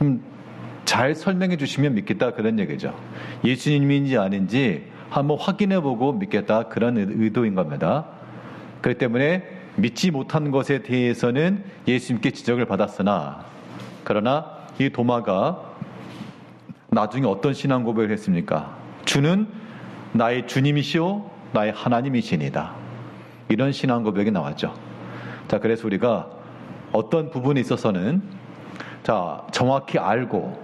그럼 잘 설명해 주시면 믿겠다 그런 얘기죠. 예수님인지 아닌지 한번 확인해 보고 믿겠다 그런 의도인 겁니다. 그렇기 때문에 믿지 못한 것에 대해서는 예수님께 지적을 받았으나 그러나 이 도마가 나중에 어떤 신앙 고백을 했습니까? 주는 나의 주님이시오 나의 하나님이시니다. 이런 신앙 고백이 나왔죠. 자, 그래서 우리가 어떤 부분에 있어서는 자, 정확히 알고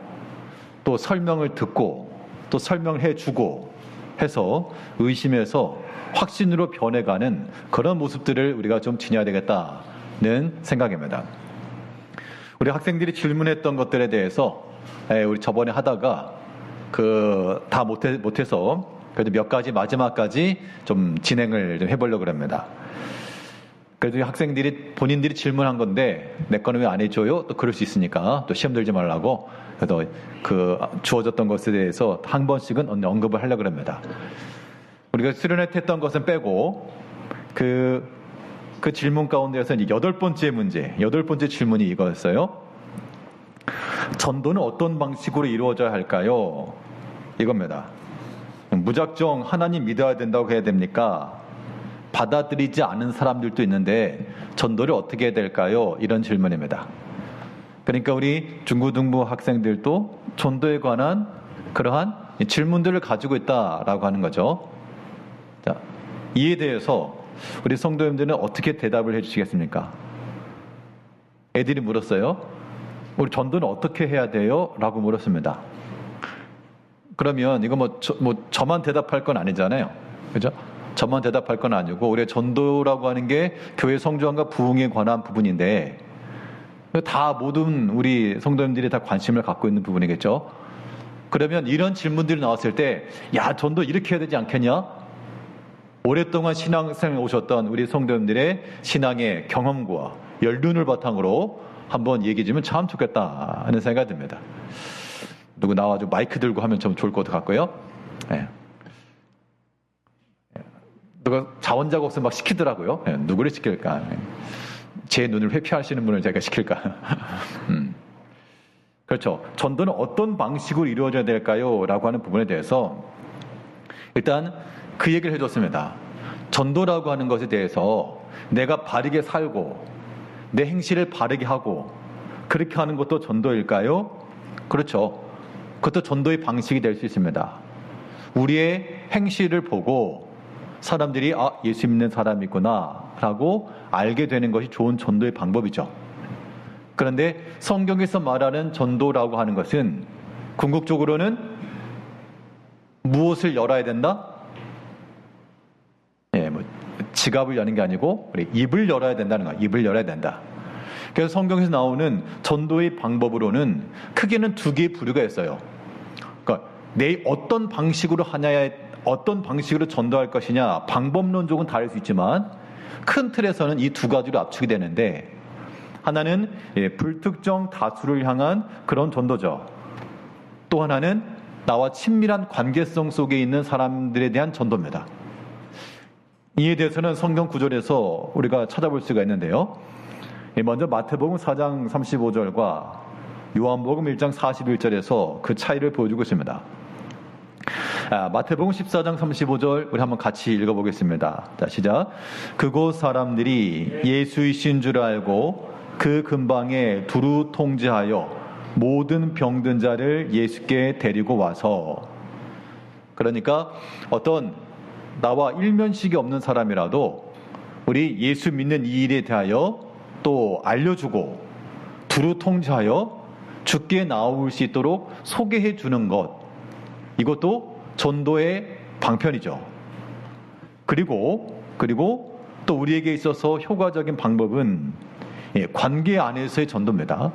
또 설명을 듣고 또 설명을 해주고 해서 의심해서 확신으로 변해가는 그런 모습들을 우리가 좀 지녀야 되겠다는 생각입니다. 우리 학생들이 질문했던 것들에 대해서 우리 저번에 하다가 그 다 못해 못해서 그래도 몇 가지 마지막까지 좀 진행을 좀 해보려고 합니다. 그래도 학생들이 본인들이 질문한 건데 내 거는 왜 안 해줘요? 또 그럴 수 있으니까 또 시험 들지 말라고 그래서 그 주어졌던 것에 대해서 한 번씩은 언급을 하려고 합니다. 우리가 수련했던 것은 빼고 그, 그 질문 가운데에서 이제 여덟 번째 문제, 여덟 번째 질문이 이거였어요. 전도는 어떤 방식으로 이루어져야 할까요? 이겁니다. 무작정 하나님 믿어야 된다고 해야 됩니까? 받아들이지 않은 사람들도 있는데 전도를 어떻게 해야 될까요? 이런 질문입니다. 그러니까 우리 중고등부 학생들도 전도에 관한 그러한 질문들을 가지고 있다라고 하는 거죠. 자, 이에 대해서 우리 성도님들은 어떻게 대답을 해주시겠습니까? 애들이 물었어요. 우리 전도는 어떻게 해야 돼요? 라고 물었습니다. 그러면 이거 뭐, 저, 뭐 저만 대답할 건 아니잖아요. 그죠? 저만 대답할 건 아니고 우리의 전도라고 하는 게 교회 성장과 부흥에 관한 부분인데 다 모든 우리 성도님들이 다 관심을 갖고 있는 부분이겠죠. 그러면 이런 질문들이 나왔을 때, 야, 전도 이렇게 해야 되지 않겠냐? 오랫동안 신앙생활 오셨던 우리 성도님들의 신앙의 경험과 연륜을 바탕으로 한번 얘기해 주면 참 좋겠다 하는 생각이 듭니다. 누구 나와가지고 마이크 들고 하면 좀 좋을 것 같고요. 네. 누가 없으면 막 시키더라고요. 네, 누구를 시킬까? 제 눈을 회피하시는 분을 제가 시킬까? 음. 그렇죠. 전도는 어떤 방식으로 이루어져야 될까요? 라고 하는 부분에 대해서 일단 그 얘기를 해줬습니다. 전도라고 하는 것에 대해서 내가 바르게 살고 내 행실을 바르게 하고 그렇게 하는 것도 전도일까요? 그렇죠. 그것도 전도의 방식이 될 수 있습니다. 우리의 행실을 보고 사람들이 아 예수 믿는 사람이구나라고 알게 되는 것이 좋은 전도의 방법이죠. 그런데 성경에서 말하는 전도라고 하는 것은 궁극적으로는 무엇을 열어야 된다? 예, 뭐 지갑을 여는 게 아니고 우리 입을 열어야 된다는 거야. 입을 열어야 된다. 그래서 성경에서 나오는 전도의 방법으로는 크게는 두 개의 부류가 있어요. 그러니까 내 어떤 방식으로 하냐에 어떤 방식으로 전도할 것이냐 방법론적은 다를 수 있지만 큰 틀에서는 이 두 가지로 압축이 되는데 하나는 예, 불특정 다수를 향한 그런 전도죠. 또 하나는 나와 친밀한 관계성 속에 있는 사람들에 대한 전도입니다. 이에 대해서는 성경 구절에서 우리가 찾아볼 수가 있는데요. 예, 먼저 마태복음 4장 35절과 요한복음 1장 41절에서 그 차이를 보여주고 있습니다. 아, 마태복음 14장 35절 우리 한번 같이 읽어보겠습니다. 자, 시작. 그곳 사람들이 예수이신 줄 알고 그 근방에 두루 통제하여 모든 병든 자를 예수께 데리고 와서 그러니까 어떤 나와 일면식이 없는 사람이라도 우리 예수 믿는 이 일에 대하여 또 알려주고 두루 통제하여 죽게 나올 수 있도록 소개해 주는 것 이것도 전도의 방편이죠. 그리고 그리고 또 우리에게 있어서 효과적인 방법은 예, 관계 안에서의 전도입니다.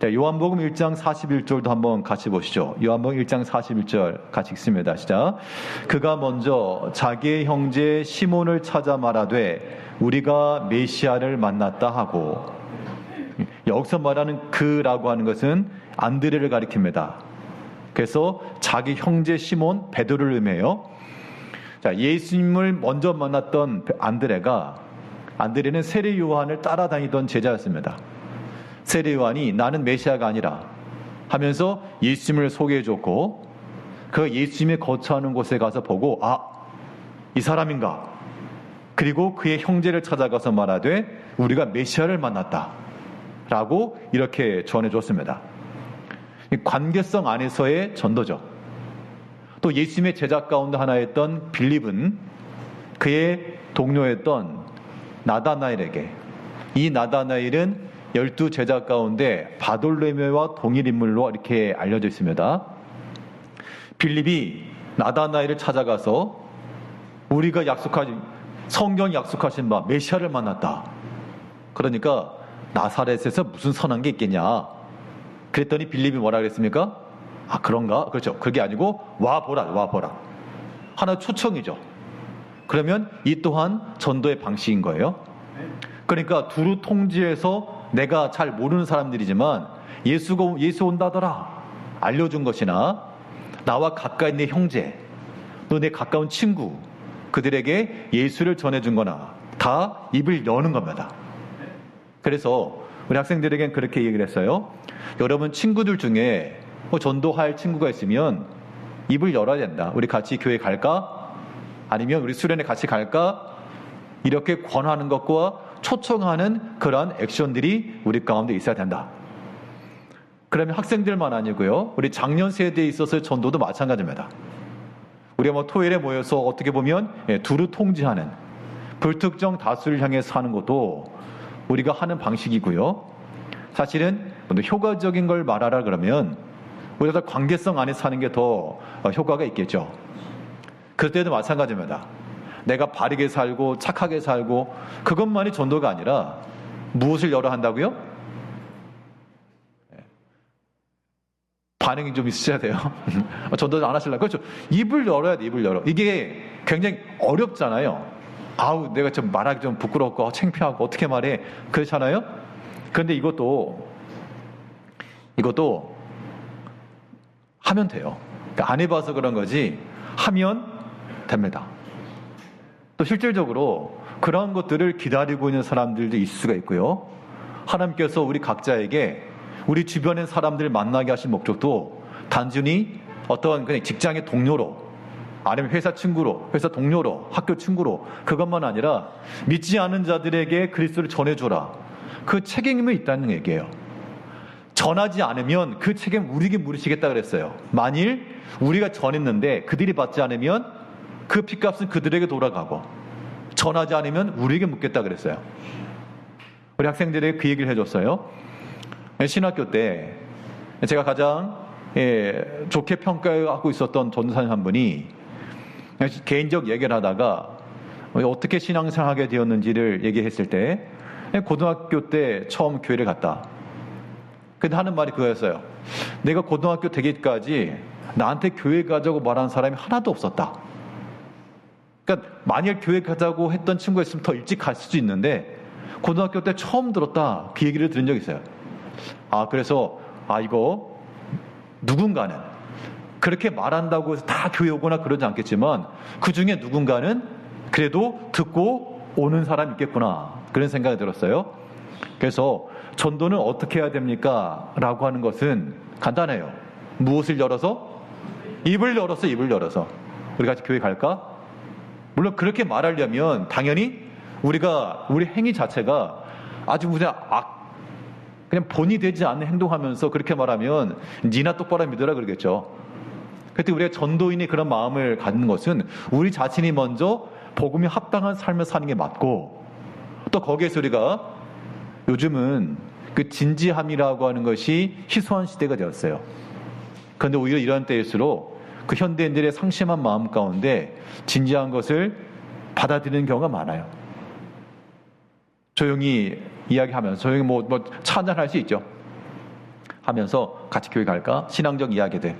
자, 요한복음 1장 41절도 한번 같이 보시죠. 요한복음 1장 41절 같이 읽습니다. 시작. 그가 먼저 자기의 형제 시몬을 찾아 말하되 우리가 메시아를 만났다 하고 여기서 말하는 그라고 하는 것은 안드레를 가리킵니다. 그래서 자기 형제 시몬 베드로를 의미해요. 자, 예수님을 먼저 만났던 안드레가 안드레는 세례 요한을 따라다니던 제자였습니다. 세례 요한이 나는 메시아가 아니라 하면서 예수님을 소개해 줬고 그 예수님이 거처하는 곳에 가서 보고 아, 이 사람인가? 그리고 그의 형제를 찾아가서 말하되 우리가 메시아를 만났다. 라고 이렇게 전해 줬습니다. 관계성 안에서의 전도죠. 또 예수님의 제자 가운데 하나였던 빌립은 그의 동료였던 나다나엘에게 이 나다나엘은 열두 제자 가운데 바돌레메와 동일 인물로 이렇게 알려져 있습니다. 빌립이 나다나엘을 찾아가서 우리가 약속하신 성경 약속하신 바 메시아를 만났다. 그러니까 나사렛에서 무슨 선한 게 있겠냐? 그랬더니 빌립이 뭐라 그랬습니까? 아 그런가? 그렇죠. 그게 아니고 와 보라, 와 보라. 하나 초청이죠. 그러면 이 또한 전도의 방식인 거예요. 그러니까 두루 통지에서 내가 잘 모르는 사람들이지만 예수가 예수 온다더라 알려준 것이나 나와 가까이 있는 형제, 또 내 가까운 친구 그들에게 예수를 전해준 거나 다 입을 여는 겁니다. 그래서 우리 학생들에겐 그렇게 얘기를 했어요. 여러분 친구들 중에 뭐 전도할 친구가 있으면 입을 열어야 된다. 우리 같이 교회 갈까? 아니면 우리 수련회 같이 갈까? 이렇게 권하는 것과 초청하는 그러한 액션들이 우리 가운데 있어야 된다. 그러면 학생들만 아니고요. 우리 작년 세대에 있어서 전도도 마찬가지입니다. 우리가 뭐 토요일에 모여서 어떻게 보면 예, 두루 통지하는 불특정 다수를 향해 사는 것도 우리가 하는 방식이고요. 사실은 효과적인 걸 말하라 그러면 우리가 관계성 안에 사는 게 더 효과가 있겠죠. 그럴 때도 마찬가지입니다. 내가 바르게 살고 착하게 살고 그것만이 전도가 아니라 무엇을 열어 한다고요? 반응이 좀 있으셔야 돼요. 전도 안 하실라. 그렇죠. 입을 열어야 돼, 입을 열어. 이게 굉장히 어렵잖아요. 아우, 내가 좀 말하기 좀 부끄럽고 창피하고 어떻게 말해. 그렇잖아요? 그런데 이것도, 이것도 하면 돼요. 그러니까 안 해봐서 그런 거지, 하면 됩니다. 또 실질적으로 그런 것들을 기다리고 있는 사람들도 있을 수가 있고요. 하나님께서 우리 각자에게 우리 주변의 사람들을 만나게 하신 목적도 단순히 어떤 그냥 직장의 동료로 아니면 회사 친구로, 회사 동료로, 학교 친구로 그것만 아니라 믿지 않은 자들에게 그리스도를 전해줘라. 그 책임이 있다는 얘기예요. 전하지 않으면 그 책임 우리에게 물으시겠다 그랬어요. 만일 우리가 전했는데 그들이 받지 않으면 그 핏값은 그들에게 돌아가고 전하지 않으면 우리에게 묻겠다 그랬어요. 우리 학생들에게 그 얘기를 해줬어요. 신학교 때 제가 가장 예, 좋게 평가하고 있었던 전사님 한 분이 개인적 얘기를 하다가 어떻게 신앙생활 하게 되었는지를 얘기했을 때 고등학교 때 처음 교회를 갔다. 근데 하는 말이 그거였어요. 내가 고등학교 되기까지 나한테 교회 가자고 말하는 사람이 하나도 없었다. 그러니까 만일 교회 가자고 했던 친구가 있으면 더 일찍 갈 수도 있는데 고등학교 때 처음 들었다. 그 얘기를 들은 적이 있어요. 아, 그래서, 아, 이거, 누군가는, 그렇게 말한다고 해서 다 교회 오거나 그러지 않겠지만, 그 중에 누군가는 그래도 듣고 오는 사람이 있겠구나. 그런 생각이 들었어요. 그래서, 전도는 어떻게 해야 됩니까? 라고 하는 것은 간단해요. 무엇을 열어서? 입을 열어서, 입을 열어서. 우리 같이 교회 갈까? 물론 그렇게 말하려면 당연히 우리가, 우리 행위 자체가 아주 그냥 악, 그냥 본이 되지 않는 행동하면서 그렇게 말하면 니나 똑바로 믿어라 그러겠죠. 그때 우리가 전도인이 그런 마음을 갖는 것은 우리 자신이 먼저 복음이 합당한 삶을 사는 게 맞고 또 거기에서 우리가 요즘은 그 진지함이라고 하는 것이 희소한 시대가 되었어요. 그런데 오히려 이런 때일수록 그 현대인들의 상심한 마음 가운데 진지한 것을 받아들이는 경우가 많아요. 조용히 이야기하면서 조용히 뭐, 뭐 찬양할 수 있죠. 하면서 같이 교회 갈까? 신앙적 이야기들.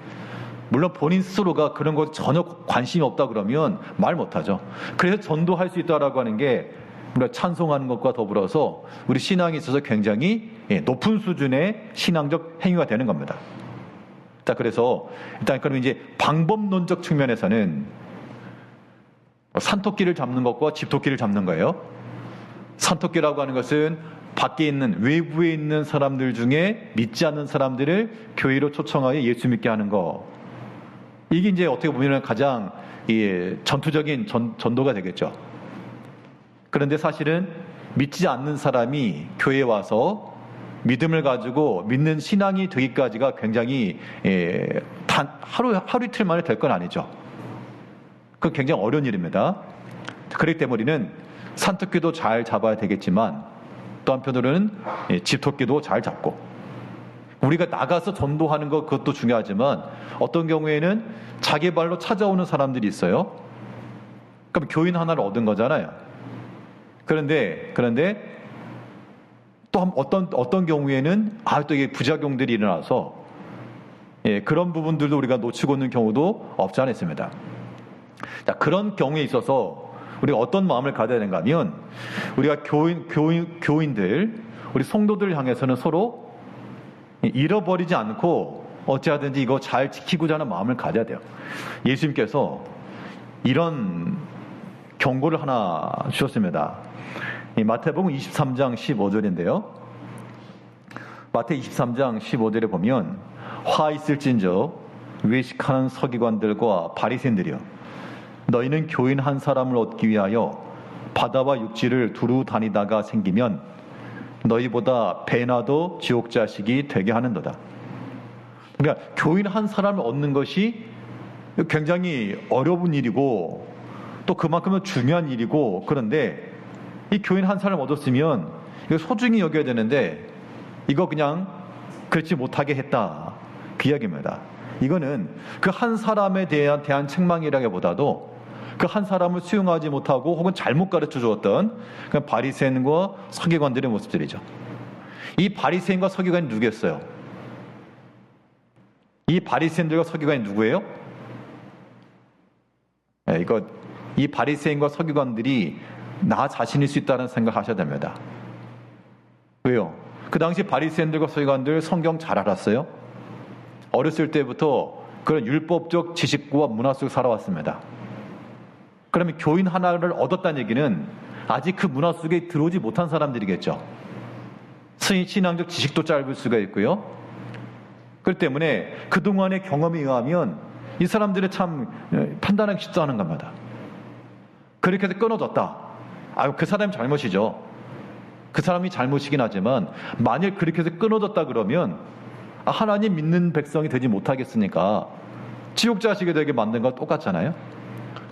물론 본인 스스로가 그런 것 전혀 관심이 없다 그러면 말 못하죠. 그래서 전도할 수 있다라고 하는 게 우리가 찬송하는 것과 더불어서 우리 신앙에 있어서 굉장히 예, 높은 수준의 신앙적 행위가 되는 겁니다. 자, 그래서 일단 그럼 이제 방법론적 측면에서는 산토끼를 잡는 것과 집토끼를 잡는 거예요. 산토끼라고 하는 것은 밖에 있는 외부에 있는 사람들 중에 믿지 않는 사람들을 교회로 초청하여 예수 믿게 하는 거. 이게 이제 어떻게 보면 가장 이 전투적인 전, 전도가 되겠죠. 그런데 사실은 믿지 않는 사람이 교회에 와서 믿음을 가지고 믿는 신앙이 되기까지가 굉장히 예, 단 하루 하루 이틀 만에 될 건 아니죠. 그 굉장히 어려운 일입니다. 그렇기 때문에 우리는 산토끼도 잘 잡아야 되겠지만 또 한편으로는 예, 집토끼도 잘 잡고 우리가 나가서 전도하는 것 그것도 중요하지만 어떤 경우에는 자기 발로 찾아오는 사람들이 있어요. 그럼 교인 하나를 얻은 거잖아요. 그런데 그런데 또 어떤 어떤 경우에는 아 또 이게 부작용들이 일어나서 예, 그런 부분들도 우리가 놓치고 있는 경우도 없지 않아 있습니다. 자, 그런 경우에 있어서 우리가 어떤 마음을 가져야 되는가 하면 우리가 교인, 교인, 교인들, 우리 성도들 향해서는 서로 잃어버리지 않고 어찌하든지 이거 잘 지키고자 하는 마음을 가져야 돼요. 예수님께서 이런 경고를 하나 주셨습니다. 마태복음 23장 15절인데요. 마태 23장 15절에 보면 화 있을진저 외식하는 서기관들과 바리새인들이여 너희는 교인 한 사람을 얻기 위하여 바다와 육지를 두루 다니다가 생기면 너희보다 배나 도 지옥 자식이 되게 하는도다. 그러니까 교인 한 사람을 얻는 것이 굉장히 어려운 일이고 또 그만큼은 중요한 일이고 그런데 이 교인 한 사람 얻었으면 이거 소중히 여겨야 되는데 이거 그냥 그렇지 못하게 했다 그 이야기입니다. 이거는 그 한 사람에 대한 대한 책망이라기보다도 그 한 사람을 수용하지 못하고 혹은 잘못 가르쳐 주었던 그 바리새인과 서기관들의 모습들이죠. 이 바리새인과 서기관이 누구였어요? 이 바리새인들과 서기관이 누구예요? 네, 이거 이 바리새인과 서기관들이 나 자신일 수 있다는 생각하셔야 됩니다. 왜요? 그 당시 바리새인들과 서기관들 성경 잘 알았어요. 어렸을 때부터 그런 율법적 지식과 문화 속에 살아왔습니다. 그러면 교인 하나를 얻었다는 얘기는 아직 그 문화 속에 들어오지 못한 사람들이겠죠. 신앙적 지식도 짧을 수가 있고요. 그렇기 때문에 그동안의 경험에 의하면 이 사람들의 참 어, 판단하기 쉽지 않은 겁니다. 그렇게 해서 끊어졌다. 아유, 그 사람이 잘못이죠. 그 사람이 잘못이긴 하지만 만일 그렇게 해서 끊어졌다 그러면 아, 하나님 믿는 백성이 되지 못하겠으니까 지옥 자식이 되게 만든 거 똑같잖아요.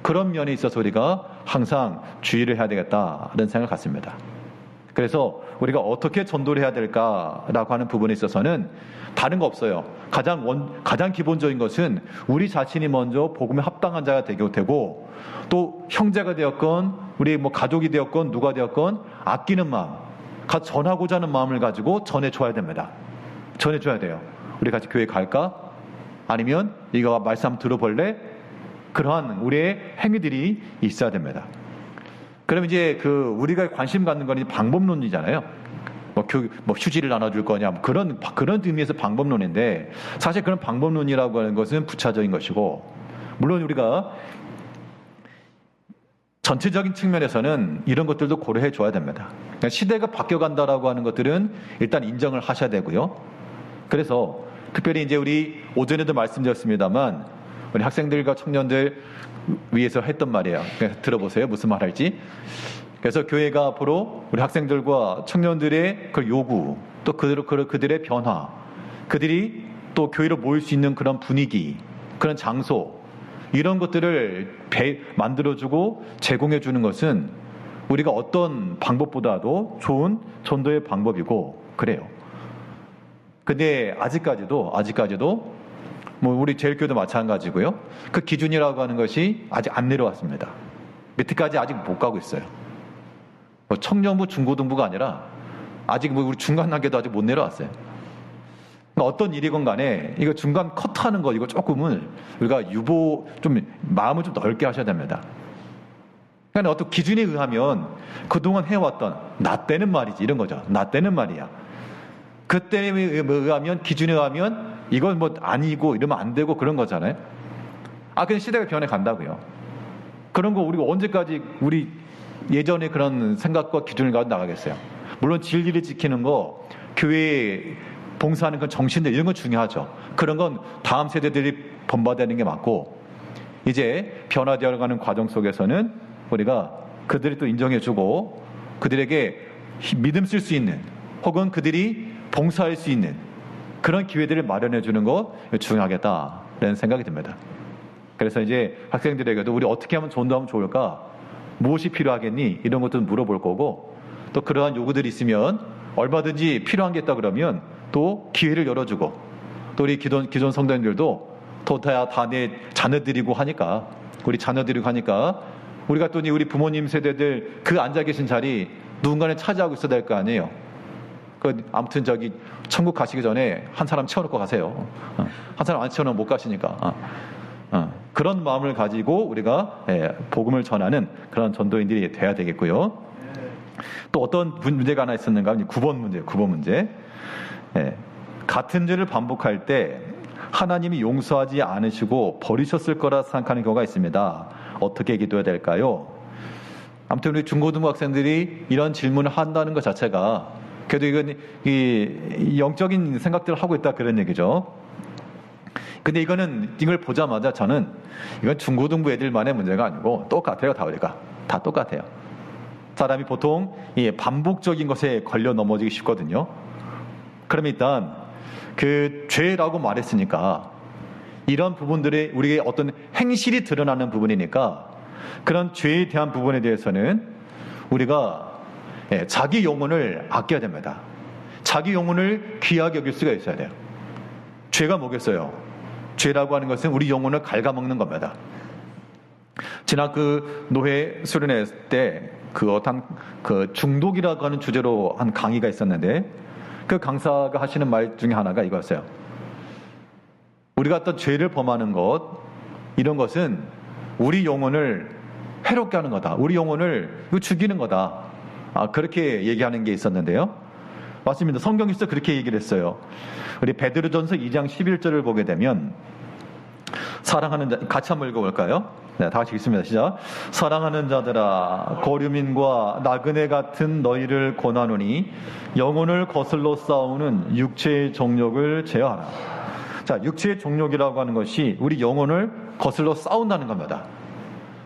그런 면에 있어서 우리가 항상 주의를 해야 되겠다는 생각을 갖습니다. 그래서 우리가 어떻게 전도를 해야 될까라고 하는 부분에 있어서는 다른 거 없어요. 가장 원, 가장 기본적인 것은 우리 자신이 먼저 복음에 합당한 자가 되고 되고 또 형제가 되었건 우리 뭐 가족이 되었건 누가 되었건 아끼는 마음, 가 전하고자 하는 마음을 가지고 전해줘야 됩니다. 전해줘야 돼요. 우리 같이 교회 갈까? 아니면 이거 말씀 들어볼래? 그러한 우리의 행위들이 있어야 됩니다. 그럼 이제 그 우리가 관심 갖는 건 방법론이잖아요. 뭐, 교, 뭐 휴지를 나눠줄 거냐 뭐 그런 그런 의미에서 방법론인데 사실 그런 방법론이라고 하는 것은 부차적인 것이고 물론 우리가 전체적인 측면에서는 이런 것들도 고려해 줘야 됩니다. 그러니까 시대가 바뀌어 간다라고 하는 것들은 일단 인정을 하셔야 되고요. 그래서 특별히 이제 우리 오전에도 말씀드렸습니다만 우리 학생들과 청년들 위해서 했던 말이에요. 들어보세요. 무슨 말 할지. 그래서 교회가 앞으로 우리 학생들과 청년들의 그 요구, 또 그들, 그들의 변화, 그들이 또 교회로 모일 수 있는 그런 분위기, 그런 장소, 이런 것들을 배, 만들어주고 제공해주는 것은 우리가 어떤 방법보다도 좋은 전도의 방법이고, 그래요. 근데 아직까지도, 아직까지도 뭐 우리 제일교도 마찬가지고요. 그 기준이라고 하는 것이 아직 안 내려왔습니다. 밑에까지 아직 못 가고 있어요. 뭐 청년부, 중고등부가 아니라 아직 뭐 우리 중간 단계도 아직 못 내려왔어요. 그러니까 어떤 일이건 간에 이거 중간 컷하는 거 이거 조금은 우리가 유보 좀 마음을 좀 넓게 하셔야 됩니다. 그러니까 어떤 기준에 의하면 그동안 해왔던 나 때는 말이지 이런 거죠. 나 때는 말이야. 그때에 의하면 기준에 의하면 이건 뭐 아니고 이러면 안 되고 그런 거잖아요. 아, 근데 시대가 변해 간다고요. 그런 거 우리가 언제까지 우리 예전에 그런 생각과 기준을 가지고 나가겠어요. 물론 진리를 지키는 거, 교회 봉사하는 건 정신들 이런 건 중요하죠. 그런 건 다음 세대들이 본받아야 하는 게 맞고 이제 변화되어 가는 과정 속에서는 우리가 그들이 또 인정해주고 그들에게 믿음 쓸 수 있는 혹은 그들이 봉사할 수 있는 그런 기회들을 마련해 주는 것 중요하겠다라는 생각이 듭니다. 그래서 이제 학생들에게도 우리 어떻게 하면 전도하면 좋을까? 무엇이 필요하겠니? 이런 것도 물어볼 거고 또 그러한 요구들이 있으면 얼마든지 필요한 게 있다 그러면 또 기회를 열어주고 또 우리 기존, 기존 성도님들도 또다내 자녀들이고 하니까 우리 자녀들이고 하니까 우리가 또 우리 부모님 세대들 그 앉아 계신 자리 누군가는 차지하고 있어야 될 거 아니에요. 그 아무튼 저기 천국 가시기 전에 한 사람 채워놓고 가세요. 어, 한 사람 안 채워놓으면 못 가시니까. 어, 어, 그런 마음을 가지고 우리가 예, 복음을 전하는 그런 전도인들이 돼야 되겠고요. 또 어떤 문제가 하나 있었는가? 9번 문제, 9번 문제. 예, 같은 죄를 반복할 때 하나님이 용서하지 않으시고 버리셨을 거라 생각하는 경우가 있습니다. 어떻게 기도해야 될까요? 아무튼 우리 중고등부 학생들이 이런 질문을 한다는 것 자체가 그래도 이건 이 영적인 생각들을 하고 있다 그런 얘기죠. 근데 이거는 이걸 보자마자 저는 이건 중고등부 애들만의 문제가 아니고 똑같아요, 다 우리가 다 똑같아요. 사람이 보통 이 반복적인 것에 걸려 넘어지기 쉽거든요. 그럼 일단 그 죄라고 말했으니까 이런 부분들이 우리의 어떤 행실이 드러나는 부분이니까 그런 죄에 대한 부분에 대해서는 우리가 예, 자기 영혼을 아껴야 됩니다. 자기 영혼을 귀하게 여길 수가 있어야 돼요. 죄가 뭐겠어요? 죄라고 하는 것은 우리 영혼을 갉아먹는 겁니다. 지난 그 노회 수련회 때 그 어떤 그 중독이라고 하는 주제로 한 강의가 있었는데 그 강사가 하시는 말 중에 하나가 이거였어요. 우리가 어떤 죄를 범하는 것 이런 것은 우리 영혼을 해롭게 하는 거다. 우리 영혼을 죽이는 거다. 아, 그렇게 얘기하는 게 있었는데요. 맞습니다. 성경에서 그렇게 얘기를 했어요. 우리 베드로전서 2장 11절을 보게 되면 사랑하는 자 같이 한번 읽어볼까요? 네, 다 같이 읽습니다. 시작. 사랑하는 자들아, 고류민과 나그네 같은 너희를 권하노니 영혼을 거슬러 싸우는 육체의 정욕을 제어하라. 자, 육체의 정욕이라고 하는 것이 우리 영혼을 거슬러 싸운다는 겁니다.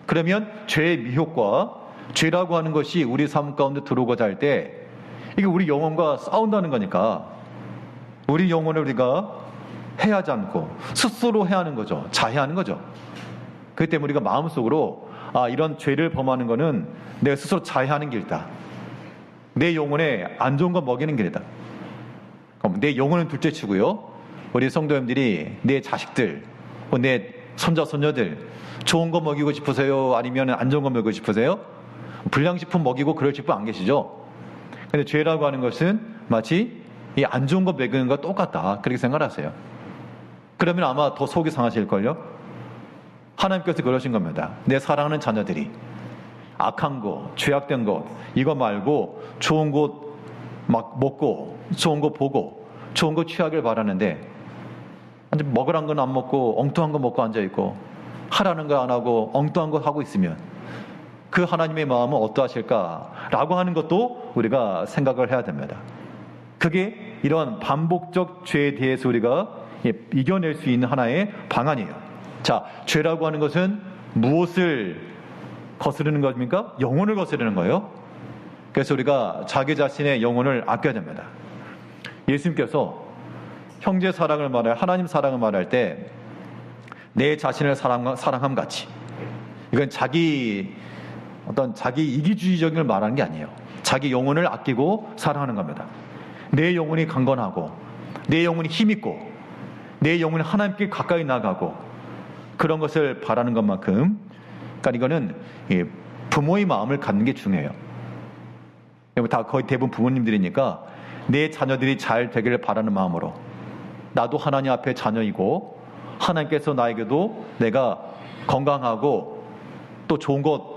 그러면 죄의 미혹과 죄라고 하는 것이 우리 삶 가운데 들어오고자 할 때 이게 우리 영혼과 싸운다는 거니까 우리 영혼을 우리가 해하지 않고 스스로 해야 하는 거죠. 자해하는 거죠. 그렇기 때문에 우리가 마음속으로 아, 이런 죄를 범하는 거는 내가 스스로 자해하는 길이다. 내 영혼에 안 좋은 거 먹이는 길이다. 그럼 내 영혼은 둘째 치고요. 우리 성도님들이 내 자식들, 내 손자, 손녀들 좋은 거 먹이고 싶으세요? 아니면 안 좋은 거 먹이고 싶으세요? 불량식품 먹이고 그럴 식품 안 계시죠? 근데 죄라고 하는 것은 마치 이 안 좋은 거 먹이는 거 똑같다. 그렇게 생각하세요. 그러면 아마 더 속이 상하실걸요? 하나님께서 그러신 겁니다. 내 사랑하는 자녀들이 악한 거, 죄악된 것, 이거 말고 좋은 곳 막 먹고, 좋은 거 보고, 좋은 거 취하길 바라는데, 먹으란 건 안 먹고, 엉뚱한 거 먹고 앉아있고, 하라는 거 안 하고, 엉뚱한 거 하고 있으면, 그 하나님의 마음은 어떠하실까라고 하는 것도 우리가 생각을 해야 됩니다. 그게 이런 반복적 죄에 대해서 우리가 이겨낼 수 있는 하나의 방안이에요. 자, 죄라고 하는 것은 무엇을 거스르는 것입니까? 영혼을 거스르는 거예요. 그래서 우리가 자기 자신의 영혼을 아껴야 됩니다. 예수님께서 형제 사랑을 말할 하나님 사랑을 말할 때 내 자신을 사랑, 사랑함 같이 이건 자기 어떤 자기 이기주의적인 걸 말하는 게 아니에요. 자기 영혼을 아끼고 사랑하는 겁니다. 내 영혼이 강건하고, 내 영혼이 힘있고, 내 영혼이 하나님께 가까이 나가고, 그런 것을 바라는 것만큼, 그러니까 이거는 부모의 마음을 갖는 게 중요해요. 다 거의 대부분 부모님들이니까 내 자녀들이 잘 되기를 바라는 마음으로 나도 하나님 앞에 자녀이고 하나님께서 나에게도 내가 건강하고 또 좋은 것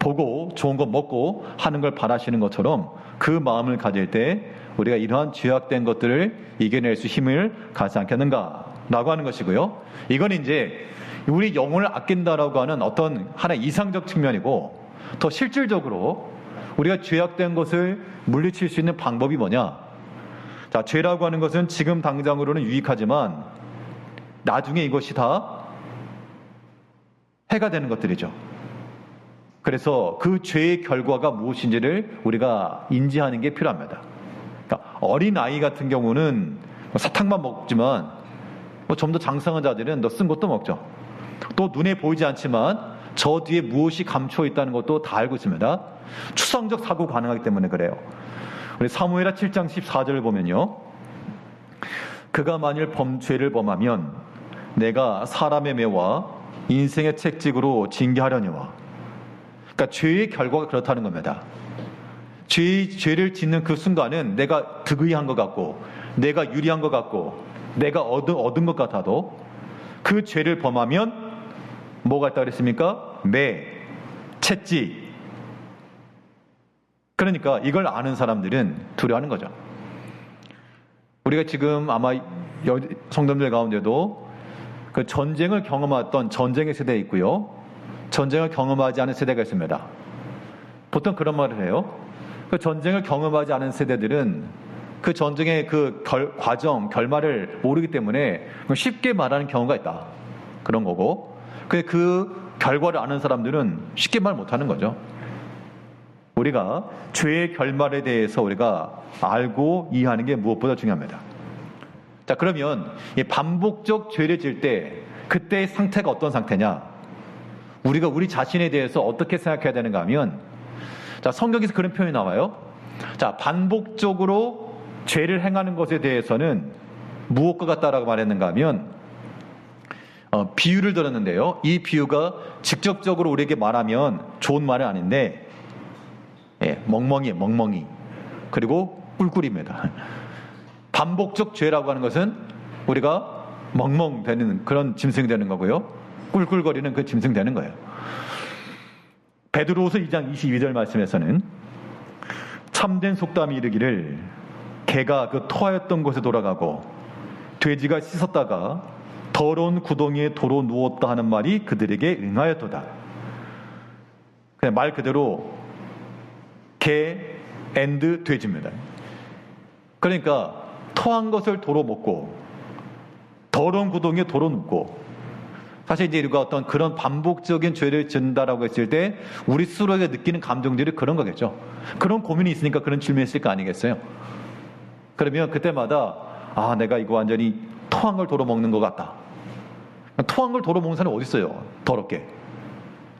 보고 좋은 거 먹고 하는 걸 바라시는 것처럼 그 마음을 가질 때 우리가 이러한 죄악된 것들을 이겨낼 수 힘을 가지 않겠는가라고 하는 것이고요. 이건 이제 우리 영혼을 아낀다라고 하는 어떤 하나 이상적 측면이고 더 실질적으로 우리가 죄악된 것을 물리칠 수 있는 방법이 뭐냐? 자, 죄라고 하는 것은 지금 당장으로는 유익하지만 나중에 이것이 다 해가 되는 것들이죠. 그래서 그 죄의 결과가 무엇인지를 우리가 인지하는 게 필요합니다. 그러니까 어린 아이 같은 경우는 뭐 사탕만 먹지만 뭐 좀 더 장성한 자들은 더쓴 것도 먹죠. 또 눈에 보이지 않지만 저 뒤에 무엇이 감춰 있다는 것도 다 알고 있습니다. 추상적 사고 가능하기 때문에 그래요. 우리 사무엘하 7장 14절을 보면요. 그가 만일 범죄를 범하면 내가 사람의 매와 인생의 책직으로 징계하려니와. 그러니까 죄의 결과가 그렇다는 겁니다. 죄, 죄를 짓는 그 순간은 내가 득의한 것 같고, 내가 유리한 것 같고, 내가 얻은, 얻은 것 같아도 그 죄를 범하면 뭐가 있다 그랬습니까? 매, 채찍. 그러니까 이걸 아는 사람들은 두려워하는 거죠. 우리가 지금 아마 성도들 가운데도 그 전쟁을 경험했던 전쟁의 세대에 있고요. 전쟁을 경험하지 않은 세대가 있습니다. 보통 그런 말을 해요. 그 전쟁을 경험하지 않은 세대들은 그 전쟁의 그 결, 과정, 결말을 모르기 때문에 쉽게 말하는 경우가 있다. 그런 거고. 그, 그 결과를 아는 사람들은 쉽게 말 못하는 거죠. 우리가 죄의 결말에 대해서 우리가 알고 이해하는 게 무엇보다 중요합니다. 자, 그러면 이 반복적 죄를 질 때 그때의 상태가 어떤 상태냐? 우리가 우리 자신에 대해서 어떻게 생각해야 되는가 하면 자, 성경에서 그런 표현이 나와요. 자, 반복적으로 죄를 행하는 것에 대해서는 무엇과 같다라고 말했는가 하면 어, 비유를 들었는데요. 이 비유가 직접적으로 우리에게 말하면 좋은 말은 아닌데 예, 멍멍이, 멍멍이. 그리고 꿀꿀입니다. 반복적 죄라고 하는 것은 우리가 멍멍 되는 그런 짐승이 되는 거고요. 꿀꿀거리는 그 짐승 되는 거예요. 베드로후서 2장 22절 말씀에서는 참된 속담이 이르기를 개가 그 토하였던 곳에 돌아가고 돼지가 씻었다가 더러운 구덩이에 도로 누웠다 하는 말이 그들에게 응하였도다. 그냥 말 그대로 개, 앤드, 돼지입니다. 그러니까 토한 것을 도로 먹고 더러운 구덩이에 도로 눕고 사실 이제 우리가 어떤 그런 반복적인 죄를 짓는다라고 했을 때 우리 스스로가 느끼는 감정들이 그런 거겠죠. 그런 고민이 있으니까 그런 질문했을 거 아니겠어요? 그러면 그때마다 아 내가 이거 완전히 토한 걸 도로 먹는 것 같다. 토한 걸 도로 먹는 사람이 어디 있어요? 더럽게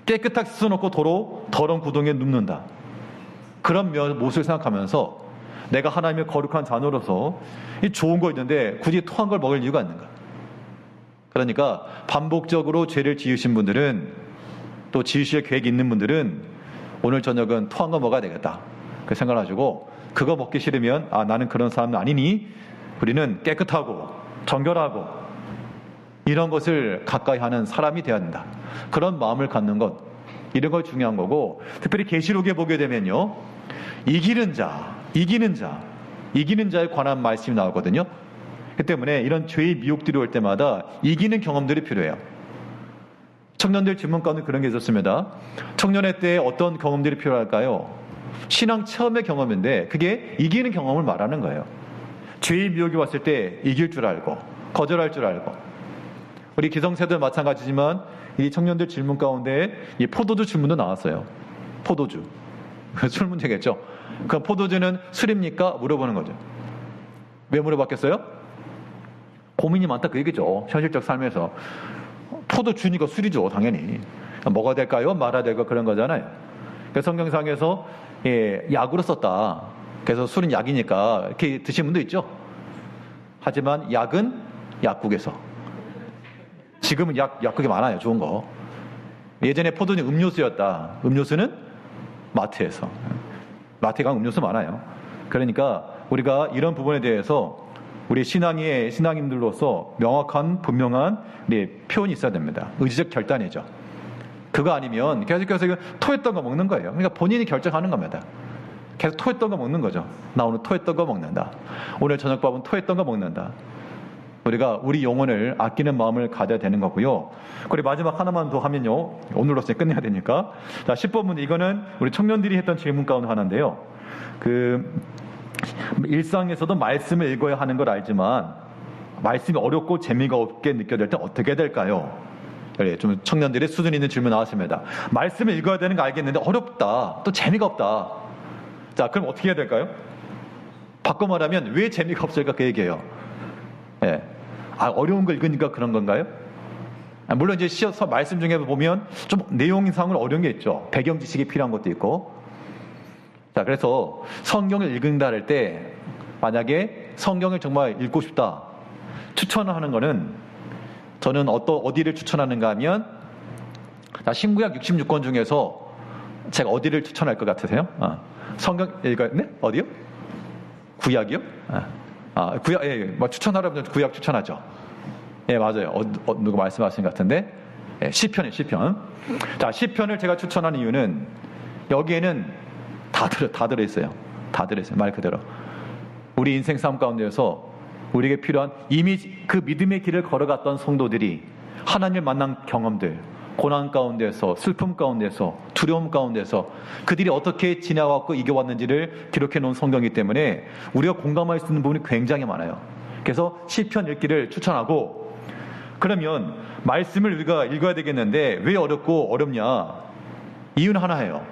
깨끗하게 씻어놓고 도로 더러운 구덩이에 눕는다. 그런 모습을 생각하면서 내가 하나님의 거룩한 자녀로서 이 좋은 거 있는데 굳이 토한 걸 먹을 이유가 있는가? 그러니까 반복적으로 죄를 지으신 분들은 또 지으실 계획이 있는 분들은 오늘 저녁은 토한 거 먹어야 되겠다. 그 생각을 가지고 그거 먹기 싫으면 아 나는 그런 사람은 아니니 우리는 깨끗하고 정결하고 이런 것을 가까이 하는 사람이 되어야 된다. 그런 마음을 갖는 것 이런 걸 중요한 거고 특별히 계시록에 보게 되면요 이기는 자, 이기는 자, 이기는 자에 관한 말씀이 나오거든요. 그 때문에 이런 죄의 미혹들이 올 때마다 이기는 경험들이 필요해요. 청년들 질문 가운데 그런 게 있었습니다. 청년의 때 어떤 경험들이 필요할까요? 신앙 처음의 경험인데 그게 이기는 경험을 말하는 거예요. 죄의 미혹이 왔을 때 이길 줄 알고 거절할 줄 알고 우리 기성세대 마찬가지지만 이 청년들 질문 가운데 이 포도주 질문도 나왔어요. 포도주. 술 문제겠죠. 그 포도주는 술입니까? 물어보는 거죠. 왜 물어봤겠어요? 고민이 많다 그 얘기죠. 현실적 삶에서. 포도 주니까 술이죠, 당연히. 먹어야 될까요? 말아야 될까? 그런 거잖아요. 그 성경상에서 예, 약으로 썼다. 그래서 술은 약이니까 이렇게 드시는 분도 있죠. 하지만 약은 약국에서. 지금은 약, 약국이 많아요. 좋은 거. 예전에 포도는 음료수였다. 음료수는 마트에서. 마트에 가면 음료수 많아요. 그러니까 우리가 이런 부분에 대해서 우리 신앙의 신앙인들로서 명확한 분명한 우리 표현이 있어야 됩니다. 의지적 결단이죠. 그거 아니면 계속해서 토했던 거 먹는 거예요. 그러니까 본인이 결정하는 겁니다. 계속 토했던 거 먹는 거죠. 나 오늘 토했던 거 먹는다. 오늘 저녁밥은 토했던 거 먹는다. 우리가 우리 영혼을 아끼는 마음을 가져야 되는 거고요. 그리고 마지막 하나만 더 하면요. 오늘로서 끝내야 되니까. 자, 10번 문제. 이거는 우리 청년들이 했던 질문 가운데 하나인데요. 그, 일상에서도 말씀을 읽어야 하는 걸 알지만, 말씀이 어렵고 재미가 없게 느껴질 때 어떻게 될까요? 그래, 좀 청년들의 수준 있는 질문 나왔습니다. 말씀을 읽어야 되는 거 알겠는데 어렵다. 또 재미가 없다. 자, 그럼 어떻게 해야 될까요? 바꿔 말하면 왜 재미가 없을까 그 얘기예요. 예. 아, 어려운 걸 읽으니까 그런 건가요? 아, 물론 이제 시어서 말씀 중에 보면 좀 내용상으로 어려운 게 있죠. 배경 지식이 필요한 것도 있고. 자, 그래서 성경을 읽는다 할 때 만약에 성경을 정말 읽고 싶다 추천을 하는 거는 저는 어떠, 어디를 추천하는가 하면 자, 신구약 66권 중에서 제가 어디를 추천할 것 같으세요? 어. 성경 읽어요? 네? 어디요? 구약이요? 아, 아 구약, 예, 예, 뭐 추천하라면 구약 추천하죠. 예, 맞아요. 어, 어, 누구 말씀하신 것 같은데. 예, 시편이 시편. 자, 시편을 제가 추천하는 이유는 여기에는 다 들어, 다 들어 있어요. 다 들어 있어요. 말 그대로. 우리 인생 삶 가운데에서 우리에게 필요한 이미 그 믿음의 길을 걸어갔던 성도들이 하나님을 만난 경험들, 고난 가운데서 슬픔 가운데서 두려움 가운데서 그들이 어떻게 지나왔고 이겨왔는지를 기록해 놓은 성경이기 때문에 우리가 공감할 수 있는 부분이 굉장히 많아요. 그래서 시편 읽기를 추천하고 그러면 말씀을 우리가 읽어야 되겠는데 왜 어렵고 어렵냐? 이유는 하나예요.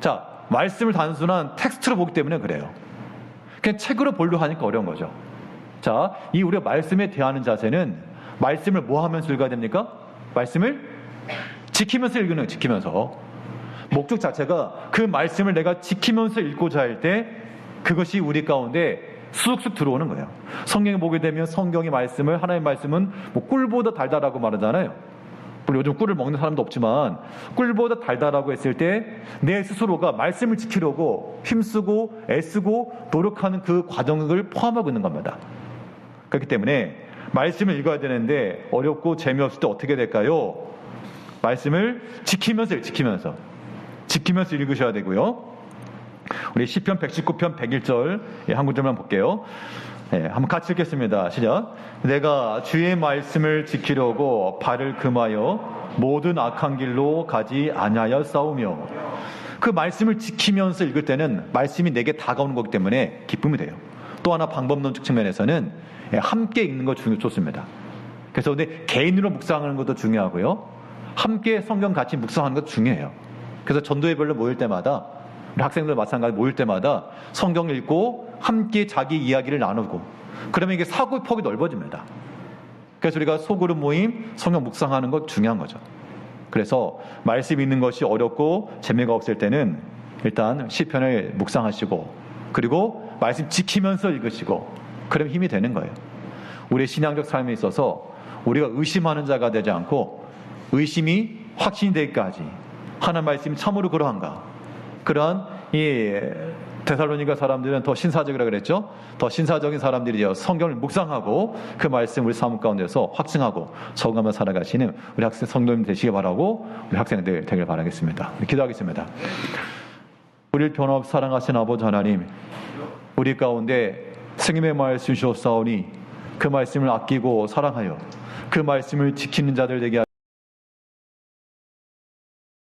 자, 말씀을 단순한 텍스트로 보기 때문에 그래요. 그냥 책으로 보려 하니까 어려운 거죠. 자, 이 우리가 말씀에 대하는 자세는 말씀을 뭐 하면서 읽어야 됩니까? 말씀을 지키면서 읽는 지키면서. 목적 자체가 그 말씀을 내가 지키면서 읽고자 할 때 그것이 우리 가운데 쑥쑥 들어오는 거예요. 성경에 보게 되면 성경의 말씀을, 하나님의 말씀은 뭐 꿀보다 달달하고 말하잖아요. 물론 요즘 꿀을 먹는 사람도 없지만 꿀보다 달달하고 했을 때 내 스스로가 말씀을 지키려고 힘쓰고 애쓰고 노력하는 그 과정을 포함하고 있는 겁니다. 그렇기 때문에 말씀을 읽어야 되는데 어렵고 재미없을 때 어떻게 될까요? 말씀을 지키면서 지키면서 지키면서 읽으셔야 되고요. 우리 시편 119편 101절 예, 한 구절만 볼게요. 예, 한번 같이 읽겠습니다. 시작. 내가 주의 말씀을 지키려고 발을 금하여 모든 악한 길로 가지 아니하여 싸우며 그 말씀을 지키면서 읽을 때는 말씀이 내게 다가오는 거기 때문에 기쁨이 돼요. 또 하나 방법론적 측면에서는 예, 함께 읽는 거 좋습니다. 그래서 근데 개인으로 묵상하는 것도 중요하고요. 함께 성경 같이 묵상하는 것도 중요해요. 그래서 전도회별로 모일 때마다 학생들 마찬가지 모일 때마다 성경 읽고 함께 자기 이야기를 나누고 그러면 이게 사고 폭이 넓어집니다. 그래서 우리가 소그룹 모임 성경 묵상하는 것 중요한 거죠. 그래서 말씀 읽는 것이 어렵고 재미가 없을 때는 일단 시편을 묵상하시고 그리고 말씀 지키면서 읽으시고 그럼 힘이 되는 거예요. 우리의 신앙적 삶에 있어서 우리가 의심하는 자가 되지 않고 의심이 확신이 되기까지 하나님 말씀이 참으로 그러한가 그러한 이 데살로니가 사람들은 더 신사적이라 그랬죠. 더 신사적인 사람들이죠. 성경을 묵상하고 그 말씀 우리 삶 가운데서 확증하고 적응하며 살아가시는 우리 학생 성도님 되시기 바라고 우리 학생들 되길 바라겠습니다. 기도하겠습니다. 우리를 변함없이 사랑하신 아버지 하나님, 우리 가운데 승님의 말씀 주셨사오니 그 말씀을 아끼고 사랑하여 그 말씀을 지키는 자들 되게